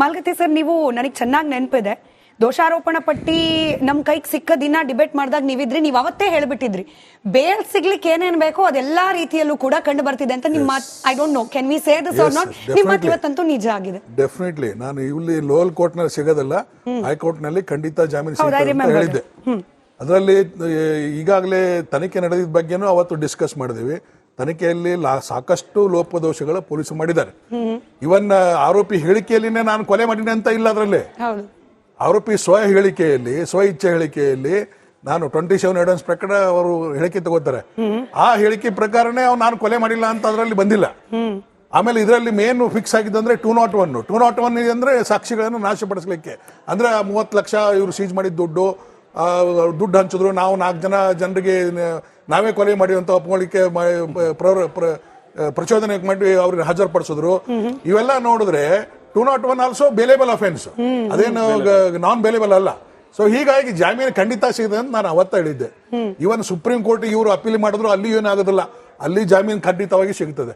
ಮಾಲ್ಗತಿ sir ನೀವು ನನಗೆ ಚೆನ್ನಾಗಿ ನೆನಪಿದೆ. ದೋಷಾರೋಪಣ ಪಟ್ಟಿ ನಮ್ ಕೈಗೆ ಸಿಕ್ಕ ದಿನ ಡಿಬೇಟ್ ಮಾಡಿದಾಗ ನೀವಿದ್ರಿ ನೀವು ಅವತ್ತೇ ಹೇಳ್ಬಿಟ್ಟಿದ್ರಿ. ಬೇಲ್ ಸಿಗ್ಲಿಕ್ಕೆ ಏನೇನ್ ಬೇಕೋ ಅದೆಲ್ಲಾ ರೀತಿಯಲ್ಲೂ ಕೂಡ ಕಂಡು ಬರ್ತಿದೆ ಅಂತ ನಿಮ್ಮ I don't know can we say this are not ನಿಮ್ಮ ಮಾತು ಇವತ್ತಂತೂ ನಿಜ ಆಗಿದೆ. ಡೆಫಿನೆಟ್ಲಿ ನಾನು ಇಲ್ಲಿ ಲೋಯಲ್ ಕೋರ್ಟ್ನಲ್ಲಿ ಸಿಗೋದಲ್ಲ ಹೈಕೋರ್ಟ್ನಲ್ಲಿ ಖಂಡಿತ ಜಾಮೀನು ಹೇಳಿದ್ದೆ. ಅದರಲ್ಲಿ ಈಗಾಗಲೇ ತನಿಖೆ ನಡೆದಿದ್ದ ಬಗ್ಗೆನೂ ಅವತ್ತು ಡಿಸ್ಕಸ್ ಮಾಡಿದೀವಿ. ತನಿಖೆಯಲ್ಲಿ ಲಾ- ಸಾಕಷ್ಟು ಲೋಪದೋಷಗಳ ಪೊಲೀಸರು ಮಾಡಿದ್ದಾರೆ. ಇವನ್ ಆರೋಪಿ ಹೇಳಿಕೆಯಲ್ಲಿನೇ ನಾನು ಕೊಲೆ ಮಾಡಿನಿ ಅಂತ ಇಲ್ಲ ಅದರಲ್ಲಿ. ಆರೋಪಿ ಸ್ವ ಹೇಳಿಕೆಯಲ್ಲಿ ಸ್ವ ಇಚ್ಛೆ ಹೇಳಿಕೆಯಲ್ಲಿ ನಾನು ಟ್ವೆಂಟಿ ಸೆವೆನ್ ಎವಿಡೆನ್ಸ್ ಪ್ರಕಾರ ಅವರು ಹೇಳಿಕೆ ತಗೋತಾರೆ. ಆ ಹೇಳಿಕೆ ಪ್ರಕಾರನೇ ಅವ್ನು ನಾನು ಕೊಲೆ ಮಾಡಿಲ್ಲ ಅಂತ ಅದರಲ್ಲಿ ಬಂದಿಲ್ಲ. ಆಮೇಲೆ ಇದರಲ್ಲಿ main fix ಆಗಿದ್ದಂದ್ರೆ two not one two not one ಅಂದ್ರೆ ಸಾಕ್ಷಿಗಳನ್ನು ನಾಶಪಡಿಸಲಿಕ್ಕೆ. ಅಂದ್ರೆ ಮೂವತ್ತು ಲಕ್ಷ ಇವರು ಸೀಜ್ ಮಾಡಿದ ದುಡ್ಡು ಆ, ದುಡ್ಡು ಹಂಚಿದ್ರು. ನಾವು ನಾಲ್ಕು ಜನ ಜನರಿಗೆ ನಾವೇ ಕೊಲೆ ಮಾಡಿ ಅಂತ ಪ್ರ- ಪ್ರಚೋದನೆ ಮಾಡಿ ಅವ್ರಿಗೆ ಹಾಜರುಪಡಿಸಿದ್ರು. ಇವೆಲ್ಲ ನೋಡಿದ್ರೆ two not one also bailable offence ಅದೇನು ನಾನ್ ಬೇಲೇಬಲ್ ಅಲ್ಲ. ಸೊ ಹೀಗಾಗಿ ಜಾಮೀನು ಖಂಡಿತ ಸಿಗಿದೆ ಅಂತ ನಾನು ಅವತ್ತ ಹೇಳಿದ್ದೆ. ಇವನ್ ಸುಪ್ರೀಂ ಕೋರ್ಟ್ ಇವರು ಅಪೀಲ್ ಮಾಡಿದ್ರು ಅಲ್ಲಿ ಏನಾಗೋದಿಲ್ಲ ಅಲ್ಲಿ ಜಾಮೀನು ಖಂಡಿತವಾಗಿ ಸಿಗ್ತದೆ.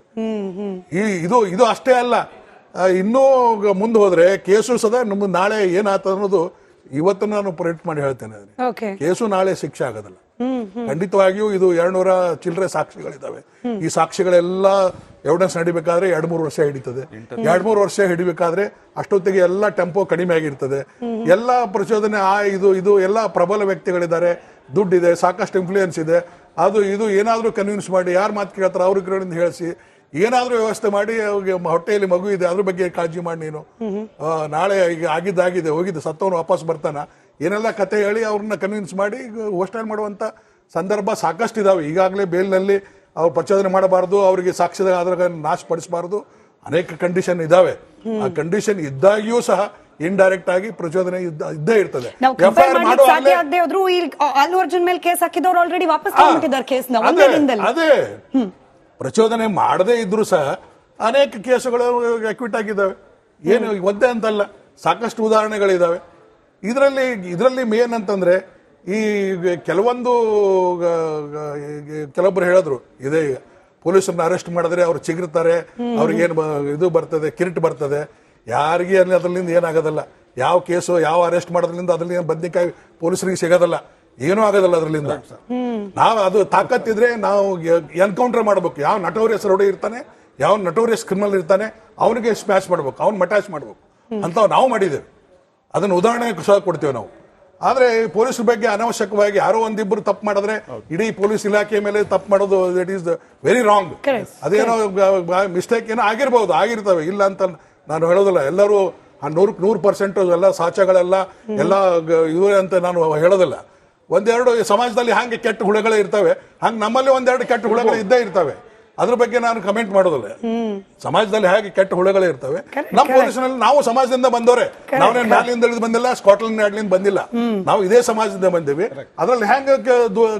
ಈ ಇದು ಇದು ಅಷ್ಟೇ ಅಲ್ಲ. ಇನ್ನೂ ಮುಂದೆ ಹೋದ್ರೆ ಕೇಸು ಸದಾ ನಮ್ಮ ನಾಳೆ ಏನಾಗ್ತದೆ ಅನ್ನೋದು ಇವತ್ತು ನಾನು ಪ್ರೆಡಿಕ್ಟ್ ಮಾಡಿ ಹೇಳ್ತೇನೆ. ಕೇಸು ನಾಳೆ ಶಿಕ್ಷೆ ಆಗೋದಿಲ್ಲ. ಖಂಡಿತವಾಗಿಯೂ ಇದು ಎರಡ್ನೂರ ಚಿಲ್ಲರೆ ಸಾಕ್ಷಿಗಳಿದ್ದಾವೆ ಈ ಸಾಕ್ಷಿಗಳೆಲ್ಲ ಎವಿಡೆನ್ಸ್ ನಡಿಬೇಕಾದ್ರೆ ಎರಡ್ ಮೂರು ವರ್ಷ ಹಿಡಿತದೆ. ಎರಡ್ ಮೂರು ವರ್ಷ ಹಿಡಿಬೇಕಾದ್ರೆ ಅಷ್ಟೊತ್ತಿಗೆ ಎಲ್ಲ ಟೆಂಪೋ ಕಡಿಮೆ ಆಗಿರ್ತದೆ. ಎಲ್ಲ ಪ್ರಚೋದನೆ ಆ ಇದು ಇದು ಎಲ್ಲ ಪ್ರಬಲ ವ್ಯಕ್ತಿಗಳಿದ್ದಾರೆ. ದುಡ್ಡಿದೆ ಸಾಕಷ್ಟು ಇನ್ಫ್ಲೂಯೆನ್ಸ್ ಇದೆ. ಅದು ಇದು ಏನಾದರೂ ಕನ್ವಿನ್ಸ್ ಮಾಡಿ ಯಾರು ಮಾತು ಕೇಳ್ತಾರೆ ಅವ್ರ ಕಡೆಯಿಂದ ಹೇಳಿಸಿ. ಏನಾದ್ರೂ ವ್ಯವಸ್ಥೆ ಮಾಡಿ ಅವ್ರಿಗೆ ಹೊಟ್ಟೆಯಲ್ಲಿ ಮಗು ಇದೆ ಅದ್ರ ಬಗ್ಗೆ ಕಾಳಜಿ ಮಾಡಿ ನೀನು. ನಾಳೆ ಈಗ ಆಗಿದ್ದಾಗಿದೆ ಹೋಗಿದ್ದು ಸತ್ತವನು ವಾಪಸ್ ಬರ್ತಾನ. ಏನೆಲ್ಲ ಕತೆ ಹೇಳಿ ಅವ್ರನ್ನ ಕನ್ವಿನ್ಸ್ ಮಾಡಿ ಹೋಸ್ಟೈಲ್ ಮಾಡುವಂತ ಸಂದರ್ಭ ಸಾಕಷ್ಟು ಇದಾವೆ ಈಗಾಗಲೇ ಬೇಲ್ನಲ್ಲಿ ಅವ್ರು ಪ್ರಚೋದನೆ ಮಾಡಬಾರ್ದು ಅವರಿಗೆ ಸಾಕ್ಷ್ಯದ ಆಧಾರ ನಾಶಪಡಿಸಬಾರ್ದು ಅನೇಕ ಕಂಡೀಷನ್ ಇದಾವೆ. ಆ ಕಂಡೀಷನ್ ಇದ್ದಾಗಿಯೂ ಸಹ ಇಂಡೈರೆಕ್ಟ್ ಆಗಿ ಪ್ರಚೋದನೆ ಇದ್ದ- ಇರ್ತದೆ. ಅದೇ ಪ್ರಚೋದನೆ ಮಾಡದೇ ಇದ್ರು ಸಹ ಅನೇಕ ಕೇಸುಗಳು ಅಕ್ವಿಟ್ ಆಗಿದ್ದಾವೆ. ಏನು ಒಂದೇ ಅಂತಲ್ಲ ಸಾಕಷ್ಟು ಉದಾಹರಣೆಗಳಿದಾವೆ. ಇದರಲ್ಲಿ ಇದರಲ್ಲಿ ಮೇನ್ ಅಂತಂದ್ರೆ ಈ ಕೆಲವೊಂದು ಕೆಲವೊಬ್ರು ಹೇಳಿದ್ರು ಇದೇ ಪೊಲೀಸರನ್ನ ಅರೆಸ್ಟ್ ಮಾಡಿದ್ರೆ ಅವ್ರು ಚಿಗಿರ್ತಾರೆ ಅವ್ರಿಗೆ ಏನು ಇದು ಬರ್ತದೆ ಕಿರಿಟ್ ಬರ್ತದೆ ಯಾರಿಗೆ ಅಲ್ಲಿ ಅದರಿಂದ ಏನಾಗೋದಲ್ಲ. ಯಾವ ಕೇಸು ಯಾವ ಅರೆಸ್ಟ್ ಮಾಡೋದ್ರಿಂದ ಅದ್ರಲ್ಲಿ ಏನು ಬದ್ನಿಕಾಯಿ ಪೊಲೀಸರಿಗೆ ಸಿಗೋದಲ್ಲ. ಏನೂ ಆಗೋದಲ್ಲ ಅದರಿಂದ ನಾವು ಅದು ತಾಕತ್ತಿದ್ರೆ ನಾವು ಎನ್ಕೌಂಟರ್ ಮಾಡ್ಬೇಕು. ಯಾವ ನಟೋರಿಯಸ್ ರೌಡಿ ಇರ್ತಾನೆ ಯಾವ ನಟೋರಿಯಸ್ ಕ್ರಿಮಿನಲ್ ಇರ್ತಾನೆ ಅವನಿಗೆ ಸ್ಮ್ಯಾಶ್ ಮಾಡ್ಬೇಕು ಅವ್ನ ಮಟ್ಯಾಚ್ ಮಾಡ್ಬೇಕು. ಅಂತ ನಾವು ಮಾಡಿದ್ದೇವೆ. ಅದನ್ನ ಉದಾಹರಣೆ ಸಹ ಕೊಡ್ತೇವೆ ನಾವು. ಆದರೆ ಪೊಲೀಸ್ ಬಗ್ಗೆ ಅನವಶ್ಯಕವಾಗಿ ಯಾರೋ ಒಂದಿಬ್ಬರು ತಪ್ಪು ಮಾಡಿದ್ರೆ ಇಡೀ ಪೊಲೀಸ್ ಇಲಾಖೆ ಮೇಲೆ ತಪ್ಪು ಮಾಡೋದು ದಟ್ ಈಸ್ ವೆರಿ ರಾಂಗ್ ಅದೇನೋ ಮಿಸ್ಟೇಕ್ ಏನೋ ಆಗಿರ್ಬೋದು ಆಗಿರ್ತವೆ. ಇಲ್ಲ ಅಂತ ನಾನು ಹೇಳೋದಿಲ್ಲ. ಎಲ್ಲರೂ ನೂರಕ್ಕೆ ನೂರು ಪರ್ಸೆಂಟ್ ಎಲ್ಲ ಸಾಚಗಳೆಲ್ಲ ಎಲ್ಲ ಇವರೇ ಅಂತ ನಾನು ಹೇಳೋದಿಲ್ಲ. ಒಂದೆರಡು ಸಮಾಜದಲ್ಲಿ ಹಂಗೆ ಕೆಟ್ಟ ಹುಳಗಳೇ ಇರ್ತವೆ. ಹಂಗೆ ನಮ್ಮಲ್ಲಿ ಒಂದೆರಡು ಕೆಟ್ಟ ಹುಳಗಳು ಇದ್ದೇ ಇರ್ತವೆ. ಅದ್ರ ಬಗ್ಗೆ ನಾನು ಕಮೆಂಟ್ ಮಾಡೋದಿಲ್ಲ. ಸಮಾಜದಲ್ಲಿ ಹೇಗೆ ಕೆಟ್ಟ ಹುಳಗಳೇ ಇರ್ತವೆ ನಮ್ಮ ಪೊಸಿಷನಲ್ಲಿ ನಾವು ಸಮಾಜದಿಂದ ಬಂದವರೇ. ನಾವೇನು ಮ್ಯಾಲಿಂದ ಇಳಿದು ಬಂದಿಲ್ಲ ಸ್ಕಾಟ್ಲೆಂಡ್ ನ್ಯಾಡ್ಲಿಂದ ಬಂದಿಲ್ಲ. ನಾವು ಇದೇ ಸಮಾಜದಿಂದ ಬಂದೀವಿ. ಅದ್ರಲ್ಲಿ ಹೆಂಗೆ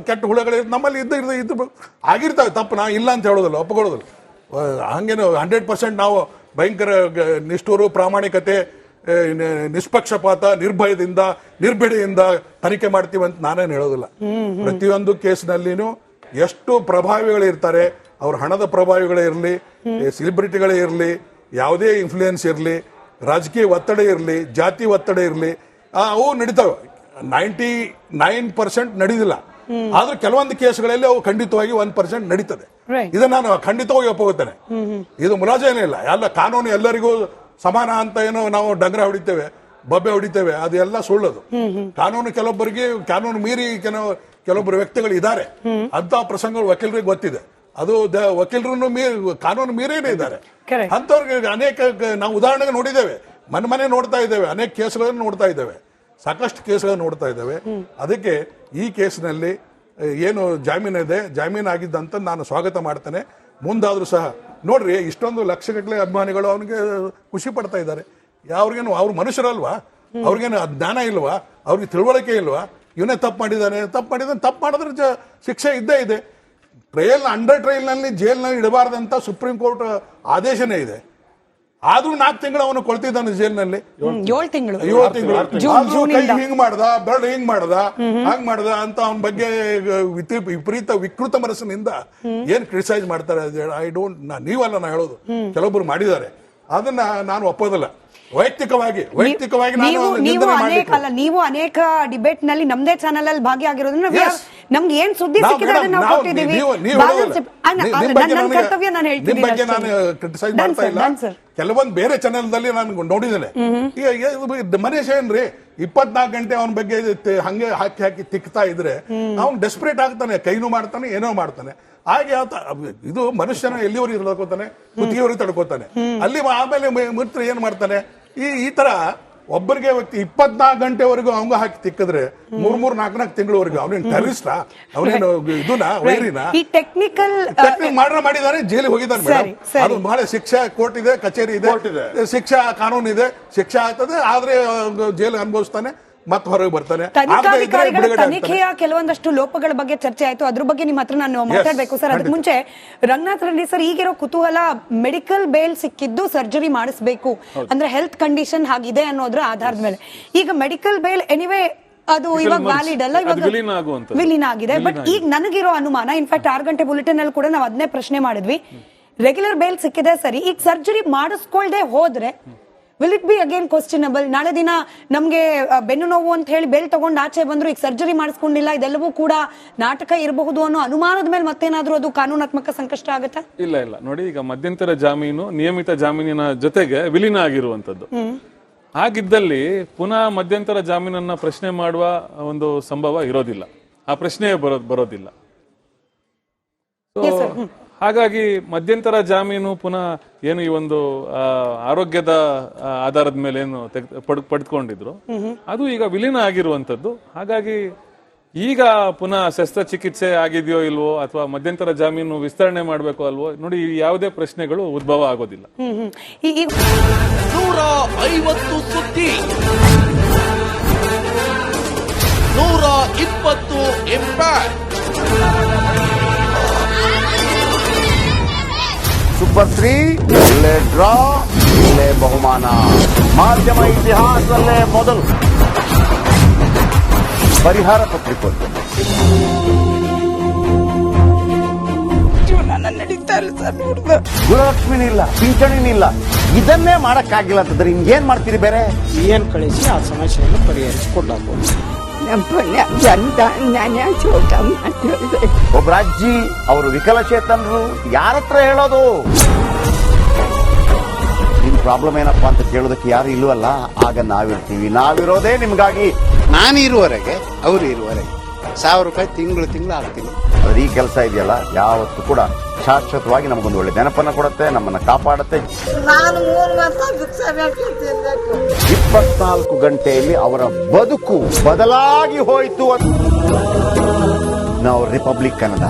ಕೆಟ್ಟ ಹುಳಗಳು ನಮ್ಮಲ್ಲಿ ಇದ್ದ ಇದ್ದು ಇದ್ದು ಆಗಿರ್ತಾವೆ ತಪ್ಪು. ನಾ ಇಲ್ಲ ಅಂತ ಹೇಳೋದಿಲ್ಲ ಒಪ್ಕೊಳ್ಳೋದಿಲ್ಲ ಆ, ಹಂಗೇನು ಹಂಡ್ರೆಡ್ ಪರ್ಸೆಂಟ್ ನಾವು ಭಯಂಕರ ನಿಷ್ಠೂರು ಪ್ರಾಮಾಣಿಕತೆ ನಿಷ್ಪಕ್ಷಪಾತ ನಿರ್ಭಯದಿಂದ ನಿರ್ಭಿಡೆಯಿಂದ ತನಿಖೆ ಮಾಡ್ತೀವಿ ಅಂತ ನಾನೇನು ಹೇಳೋದಿಲ್ಲ. ಪ್ರತಿಯೊಂದು ಕೇಸ್ನಲ್ಲಿನೂ ಎಷ್ಟು ಪ್ರಭಾವಿಗಳು ಇರ್ತಾರೆ ಅವ್ರ ಹಣದ ಪ್ರಭಾವಿಗಳೇ ಇರಲಿ ಸೆಲೆಬ್ರಿಟಿಗಳೇ ಇರಲಿ ಯಾವುದೇ ಇನ್ಫ್ಲೂಯೆನ್ಸ್ ಇರಲಿ ರಾಜಕೀಯ ಒತ್ತಡ ಇರಲಿ ಜಾತಿ ಒತ್ತಡ ಇರಲಿ ಅವು ನಡೀತಾವೆ. ನೈಂಟಿ ನೈನ್ ಪರ್ಸೆಂಟ್ ನಡೀದಿಲ್ಲ ಆದ್ರೆ ಕೆಲವೊಂದು ಕೇಸ್ಗಳಲ್ಲಿ ಅವು ಖಂಡಿತವಾಗಿ ಒಂದ್ ಪರ್ಸೆಂಟ್ ನಡೀತದೆ. ಇದನ್ನ ನಾನು ಖಂಡಿತವಾಗಿ ಒಪ್ಪುತ್ತೇನೆ. ಇದು ಮುಲಾಜೇನೇ ಇಲ್ಲ. ಎಲ್ಲ ಕಾನೂನು ಎಲ್ಲರಿಗೂ ಸಮಾನ ಅಂತ ಏನು ನಾವು ಡಂಗ್ರ ಹೊಡಿತೇವೆ ಬಬ್ಬೆ ಹೊಡಿತೇವೆ ಅದೆಲ್ಲ ಸುಳ್ಳದು. ಕಾನೂನು ಕೆಲವೊಬ್ಬರಿಗೆ ಕಾನೂನು ಮೀರಿ ಕೆಲವು ಕೆಲವೊಬ್ಬರು ವ್ಯಕ್ತಿಗಳು ಇದ್ದಾರೆ. ಅಂತ ಪ್ರಸಂಗಗಳು ವಕೀಲರಿಗೆ ಗೊತ್ತಿದೆ. ಅದು ದ- ವಕೀಲರನ್ನು ಮೀರಿ ಕಾನೂನು ಮೀರೇನೆ ಇದ್ದಾರೆ. ಅಂಥವ್ರಿಗೆ ಅಂತವ್ರಿಗೆ ಅನೇಕ ನಾವು ಉದಾಹರಣೆಗೆ ನೋಡಿದ್ದೇವೆ. ಮನೆ ಮನೆ ನೋಡ್ತಾ ಇದ್ದೇವೆ ಅನೇಕ ಕೇಸ್ಗಳನ್ನು ನೋಡ್ತಾ ಇದ್ದೇವೆ. ಸಾಕಷ್ಟು ಕೇಸ್ಗಳನ್ನು ನೋಡ್ತಾ ಇದ್ದೇವೆ. ಅದಕ್ಕೆ ಈ ಕೇಸಿನಲ್ಲಿ ಏನು ಜಾಮೀನು ಇದೆ ಜಾಮೀನು ಆಗಿದ್ದಂತ ನಾನು ಸ್ವಾಗತ ಮಾಡ್ತೇನೆ. ಮುಂದಾದ್ರೂ ಸಹ ನೋಡ್ರಿ ಇಷ್ಟೊಂದು ಲಕ್ಷಗಟ್ಟಲೆ ಅಭಿಮಾನಿಗಳು ಅವನಿಗೆ ಖುಷಿ ಪಡ್ತಾ ಇದ್ದಾರೆ. ಅವ್ರಿಗೇನು ಅವ್ರು ಮನುಷ್ಯರಲ್ವಾ? ಅವ್ರಿಗೇನು ಜ್ಞಾನ ಇಲ್ವಾ? ಅವ್ರಿಗೆ ತಿಳುವಳಿಕೆ ಇಲ್ವಾ? ಇವನೇ ತಪ್ಪು ಮಾಡಿದ್ದಾನೆ ತಪ್ಪು ಮಾಡಿದ್ದಾನೆ ತಪ್ಪು ಮಾಡಿದ್ರೆ ಶಿಕ್ಷೆ ಇದ್ದೇ ಇದೆ. ಟ್ರಯಲ್ ಅಂಡರ್ ಟ್ರಯಲ್ನಲ್ಲಿ ಜೈಲ್ನಲ್ಲಿ ಇಡಬಾರ್ದಂತ ಸುಪ್ರೀಂ ಕೋರ್ಟ್ ಆದೇಶನೇ ಇದೆ. ಆದ್ರೂ ನಾಲ್ಕು ತಿಂಗಳು ಅವನು ಕೊಳ್ತಿದ್ದಾನೆ ಜೈಲಿನಲ್ಲಿ. ಏಳು ತಿಂಗಳು. ಏಳು ತಿಂಗಳು ಹಿಂಗ್ ಮಾಡ್ದ ಬೆರಳು ಹಿಂಗ್ ಮಾಡ್ದ ಹಂಗ್ ಮಾಡ್ದ ಅಂತ ಅವನ ಬಗ್ಗೆ ವಿಪರೀತ ವಿಕೃತ ಮನಸ್ಸಿನಿಂದ ಏನ್ ಕ್ರಿಟಿಸೈಸ್ ಮಾಡ್ತಾರೆ ಐ ಡೋಂಟ್ ನೀವಲ್ಲ ನಾ ಹೇಳೋದು. ಕೆಲವೊಬ್ರು ಮಾಡಿದ್ದಾರೆ. ಅದನ್ನ ನಾನು ಒಪ್ಪೋದಿಲ್ಲ. ವೈಯಕ್ತಿಕವಾಗಿ ವೈಯಕ್ತಿಕವಾಗಿ ನಾನು ನೀವು ಅನೇಕ ಅಲ್ಲ ನೀವು ಅನೇಕ ಡಿಬೇಟ್ನಲ್ಲಿ ನಮ್ದೇ ಚಾನಲ್ ಅಲ್ಲಿ ಭಾಗಿಯಾಗಿರೋದನ್ನ ನಮ್ಗೆ ಏನ್ ಸುದ್ದಿ ನಾವು ಸಿಕ್ಕಿದೆ ಅದನ್ನ ನಾವು ಕೊಟ್ಟಿದ್ದೀವಿ. ನನ್ನ ಕರ್ತವ್ಯ ನಾನು ಹೇಳ್ತೀನಿ ಬಗ್ಗೆ ನಾನು ಕ್ರಿಟಿಸೈಸ್ Done, ಮಾಡ್ತಾ ಇಲ್ಲ. ಕೆಲವೊಂದು ಬೇರೆ ಚಾನೆಲ್ ದಲ್ಲಿ ನಾನು ನೋಡಿದ್ದೇನೆ. ಮನೇಶ್ ಏನ್ರಿ ಇಪ್ಪತ್ನಾಲ್ಕು ಗಂಟೆ ಅವನ ಬಗ್ಗೆ ಹಂಗೆ ಹಾಕಿ ಹಾಕಿ ತಿಕ್ತಾ ಇದ್ರೆ ಅವ್ನು ಡೆಸ್ಪರೇಟ್ ಆಗ್ತಾನೆ ಕೈನೂ ಮಾಡ್ತಾನೆ ಏನೋ ಮಾಡ್ತಾನೆ. ಹಾಗೆ ಆತ ಇದು ಮನುಷ್ಯನ ಎಲ್ಲಿವರೆಗೆ ತಡ್ಕೋತಾನೆ ಕುತ್ತಿಗೆವರೆಗೆ ತಡ್ಕೋತಾನೆ. ಅಲ್ಲಿ ಆಮೇಲೆ ಮಿತ್ರ ಏನ್ ಮಾಡ್ತಾನೆ ಈ ಈ ತರ ಒಬ್ಬರಿಗೆ ವ್ಯಕ್ತಿ ಇಪ್ಪತ್ನಾಲ್ಕು ಗಂಟೆವರೆಗೂ ಅವಂಗ ಹಾಕಿ ತಿಕ್ಕಿದ್ರೆ ಮೂರ್ ಮೂರ್ ನಾಲ್ಕು ನಾಲ್ಕು ತಿಂಗಳವರೆಗೂ ಅವನೇನು ಟೆರರಿಸ್ಟಾ? ಅವನೇನು ಇದನ್ನ ವೈರಿನ? ಈ ಟೆಕ್ನಿಕಲ್ ಟೆಕ್ನಿಕ್ ಮಾಡ್ರ ಮಾಡಿದಾನೆ ಜೈಲಿಗೆ ಹೋಗಿದ್ದಾನೆ ಸರಿ, ಮೇಡಮ್ ಅದು ಬಹಳ ಶಿಕ್ಷಾ ಕೋರ್ಟ್ ಇದೆ ಕಚೇರಿ ಇದೆ. ಶಿಕ್ಷಾ ಕಾನೂನು ಇದೆ ಶಿಕ್ಷಾ ಆಗ್ತದೆ ಆದ್ರೆ ಜೈಲು ಅನುಭವಿಸ್ತಾನೆ. ಮತ್ತೆ ಹೊರಗೆ ಬರ್ತಾನೆ. ಆಗದೆ ತನಿಖಾಧಿಕಾರಿಗಳ ತನಿಖೆಯ ಕೆಲವೊಂದಷ್ಟು ಲೋಪಗಳ ಬಗ್ಗೆ ಚರ್ಚೆ ಆಯ್ತು. ಅದ್ರ ಬಗ್ಗೆ ನಿಮ್ಮ ಹತ್ರ ನಾನು ಮಾತಾಡ್ಬೇಕು ಸರ್. ಅದಕ್ಕೆ ಮುಂಚೆ ರಂಗನಾಥ್ ರೆಡ್ಡಿ ಸರ್ ಈಗಿರೋ ಕುತೂಹಲ ಮೆಡಿಕಲ್ ಬೇಲ್ ಸಿಕ್ಕಿದ್ದು ಸರ್ಜರಿ ಮಾಡಿಸ್ಬೇಕು. ಅಂದ್ರೆ ಹೆಲ್ತ್ ಕಂಡೀಷನ್ ಹಾಗಿದೆ ಅನ್ನೋದ್ರ ಆಧಾರದ ಮೇಲೆ. ಈಗ ಮೆಡಿಕಲ್ ಬೇಲ್ ಎನಿವೇ ಅದು ಇವಾಗ ವ್ಯಾಲಿಡ್ ಅಲ್ಲ ಇವಾಗ ವಿಲೀನ. ಆಗಿದೆ. ಬಟ್ ಈಗ ನನಗಿರೋ ಅನುಮಾನ ಇನ್ಫ್ಯಾಕ್ಟ್ ಆರು ಗಂಟೆ ಬುಲೆಟಿನ್ ಅಲ್ಲಿ ಕೂಡ ನಾವು ಅದನ್ನೇ ಪ್ರಶ್ನೆ ಮಾಡಿದ್ವಿ. ರೆಗ್ಯುಲರ್ ಬೇಲ್ ಸಿಕ್ಕಿದೆ ಸರಿ. ಈಗ ಸರ್ಜರಿ ಮಾಡಿಸ್ಕೊಳ್ದೆ ಹೋದ್ರೆ will it be again questionable ನಾಳೆ ದಿನ ನಮ್ಗೆ ಬೆನ್ನು ನೋವು ಅಂತ ಹೇಳಿ ಬೇಲ್ ತಗೊಂಡು ಆಚೆ ಬಂದ್ರು ಈಗ ಸರ್ಜರಿ ಮಾಡಿಸ್ಕೊಂಡಿಲ್ಲ ಇದೆಲ್ಲವೂ ಕೂಡ ನಾಟಕ ಇರಬಹುದು ಅನ್ನೋ ಅನುಮಾನದ ಮೇಲೆ ಮತ್ತೇನಾದ್ರೂ ಅದು ಕಾನೂನಾತ್ಮಕ ಸಂಕಷ್ಟ ಆಗುತ್ತಾ? ಇಲ್ಲ ಇಲ್ಲ. ನೋಡಿ ಈಗ ಮಧ್ಯಂತರ ಜಾಮೀನು ನಿಯಮಿತ ಜಾಮೀನಿನ ಜೊತೆಗೆ ವಿಲೀನ ಆಗಿರುವಂತದ್ದು ಹಾಗಿದ್ದಲ್ಲಿ ಪುನಃ ಮಧ್ಯಂತರ ಜಾಮೀನನ್ನ ಪ್ರಶ್ನೆ ಮಾಡುವ ಒಂದು ಸಂಭವ ಇರೋದಿಲ್ಲ. ಆ ಪ್ರಶ್ನೆಯೇ ಬರೋ ಬರೋದಿಲ್ಲ. ಹಾಗಾಗಿ ಮಧ್ಯಂತರ ಜಾಮೀನು ಪುನಃ ಏನು ಈ ಒಂದು ಆರೋಗ್ಯದ ಆಧಾರದ ಮೇಲೆ ಏನು ಪಡ್ ಪಡ್ಕೊಂಡಿದ್ರು. ಅದು ಈಗ ವಿಲೀನ ಆಗಿರುವಂತದ್ದು ಹಾಗಾಗಿ ಈಗ ಪುನಃ ಶಸ್ತ್ರಚಿಕಿತ್ಸೆ ಆಗಿದೆಯೋ ಇಲ್ವೋ ಅಥವಾ ಮಧ್ಯಂತರ ಜಾಮೀನು ವಿಸ್ತರಣೆ ಮಾಡಬೇಕು ಅಲ್ವೋ ನೋಡಿ ಯಾವುದೇ ಪ್ರಶ್ನೆಗಳು ಉದ್ಭವ ಆಗೋದಿಲ್ಲ. ನೂರ ಐವತ್ತು ಸುದ್ದಿ. ನೂರ ಇಪ್ಪತ್ತು ಸೂಪರ್ ತ್ರೀ ಒಳ್ಳೆ ಡ್ರಾ ಒಳ್ಳೆ ಬಹುಮಾನ ಮಾಧ್ಯಮ ಇತಿಹಾಸದಲ್ಲೇ ಮೊದಲು ಪರಿಹಾರ ಪತ್ರಿಕೋದ್ಯಮ ಗುರುಲಕ್ಷ್ಮಿನಿಲ್ಲ ಪಿಂಚಣಿನಿಲ್ಲ ಇದನ್ನೇ ಮಾಡಕ್ಕಾಗಿಲ್ಲ ಅಂತಂದ್ರೆ ಹಿಂಗೇನ್ ಮಾಡ್ತೀರಿ ಬೇರೆ? ಏನ್ ಕಳಿಸಿ ಆ ಸಮಸ್ಯೆಯನ್ನು ಅಜ್ಜಿ ಅವರು ವಿಕಲಚೇತನರು ಯಾರ ಹತ್ರ ಹೇಳೋದು? ನಿಮ್ ಪ್ರಾಬ್ಲಮ್ ಏನಪ್ಪಾ ಅಂತ ಕೇಳೋದಕ್ಕೆ ಯಾರು ಇಲ್ವಲ್ಲ ಆಗ ನಾವಿರ್ತೀವಿ. ನಾವಿರೋದೇ ನಿಮ್ಗಾಗಿ. ನಾನು ಇರುವವರೆಗೆ ಅವರು ಇರುವವರೆಗೆ. ಸಾವಿರ ರೂಪಾಯಿ ತಿಂಗಳು ತಿಂಗಳು ಆಗ್ತೀನಿ. ಈ ಕೆಲಸ ಇದೆಯಲ್ಲ? ಯಾವತ್ತೂ ಕೂಡ ಶಾಶ್ವತವಾಗಿ ನಮಗೊಂದು ಒಳ್ಳೆ ನೆನಪನ್ನು ಕೊಡುತ್ತೆ ನಮ್ಮನ್ನ ಕಾಪಾಡುತ್ತೆ. ಇಪ್ಪತ್ನಾಲ್ಕು ಗಂಟೆಯಲ್ಲಿ ಅವರ ಬದುಕು ಬದಲಾಗಿ ಹೋಯಿತು ನಾವು ರಿಪಬ್ಲಿಕ್ ಕನ್ನಡ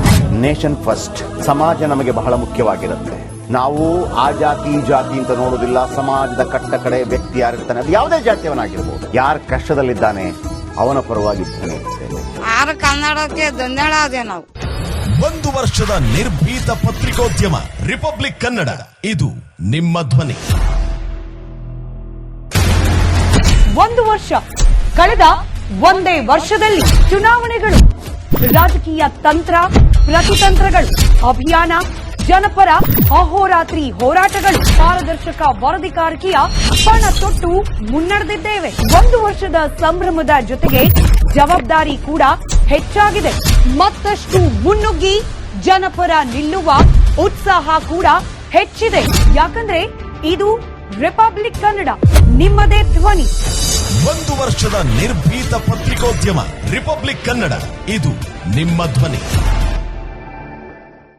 ನೇಷನ್ ಫಸ್ಟ್. ಸಮಾಜ ನಮಗೆ ಬಹಳ ಮುಖ್ಯವಾಗಿರುತ್ತೆ. ನಾವು ಆ ಜಾತಿ ಈ ಜಾತಿ ಅಂತ ನೋಡೋದಿಲ್ಲ ಸಮಾಜದ ಕಟ್ಟ ಕಡೆ ವ್ಯಕ್ತಿ ಯಾರಿರ್ತಾನೆ ಅದು ಯಾವುದೇ ಜಾತಿಯವನಾಗಿರ್ಬೋದು. ಯಾರ ಕಷ್ಟದಲ್ಲಿದ್ದಾನೆ ಅವನ ಪರವಾಗಿ ಯಾರು ಕನ್ನಡಕ್ಕೆ ಆರು ಕನ್ನಡಕ್ಕೆ ಧನ್ಯವಾದ ನಾವು? ಒಂದು ವರ್ಷದ ನಿರ್ಭೀತ ಪತ್ರಿಕೋದ್ಯಮ ರಿಪಬ್ಲಿಕ್ ಕನ್ನಡ. ಇದು ನಿಮ್ಮ ಧ್ವನಿ. ಒಂದು ವರ್ಷ. ಕಳೆದ ಒಂದೇ ವರ್ಷದಲ್ಲಿ ಚುನಾವಣೆಗಳು, ರಾಜಕೀಯ ತಂತ್ರ, ಪ್ರತಿತಂತ್ರಗಳು, ಅಭಿಯಾನ, ಜನಪರ ಅಹೋರಾತ್ರಿ ಹೋರಾಟಗಳು, ಪಾರದರ್ಶಕ ವರದಿಗಾರಿಕೆಯ ಪಣ ತೊಟ್ಟು ಮುನ್ನಡೆದಿದ್ದೇವೆ. ಒಂದು ವರ್ಷದ ಸಂಭ್ರಮದ ಜೊತೆಗೆ ಜವಾಬ್ದಾರಿ ಕೂಡ ಹೆಚ್ಚಾಗಿದೆ. ಮತ್ತಷ್ಟು ಮುನ್ನುಗ್ಗಿ ಜನಪರ ನಿಲ್ಲುವ ಉತ್ಸಾಹ ಕೂಡ ಹೆಚ್ಚಿದೆ. ಯಾಕಂದ್ರೆ ಇದು ರಿಪಬ್ಲಿಕ್ ಕನ್ನಡ, ನಿಮ್ಮದೇ ಧ್ವನಿ. ಒಂದು ವರ್ಷದ ನಿರ್ಭೀತ ಪತ್ರಿಕೋದ್ಯಮ ರಿಪಬ್ಲಿಕ್ ಕನ್ನಡ, ಇದು ನಿಮ್ಮ ಧ್ವನಿ.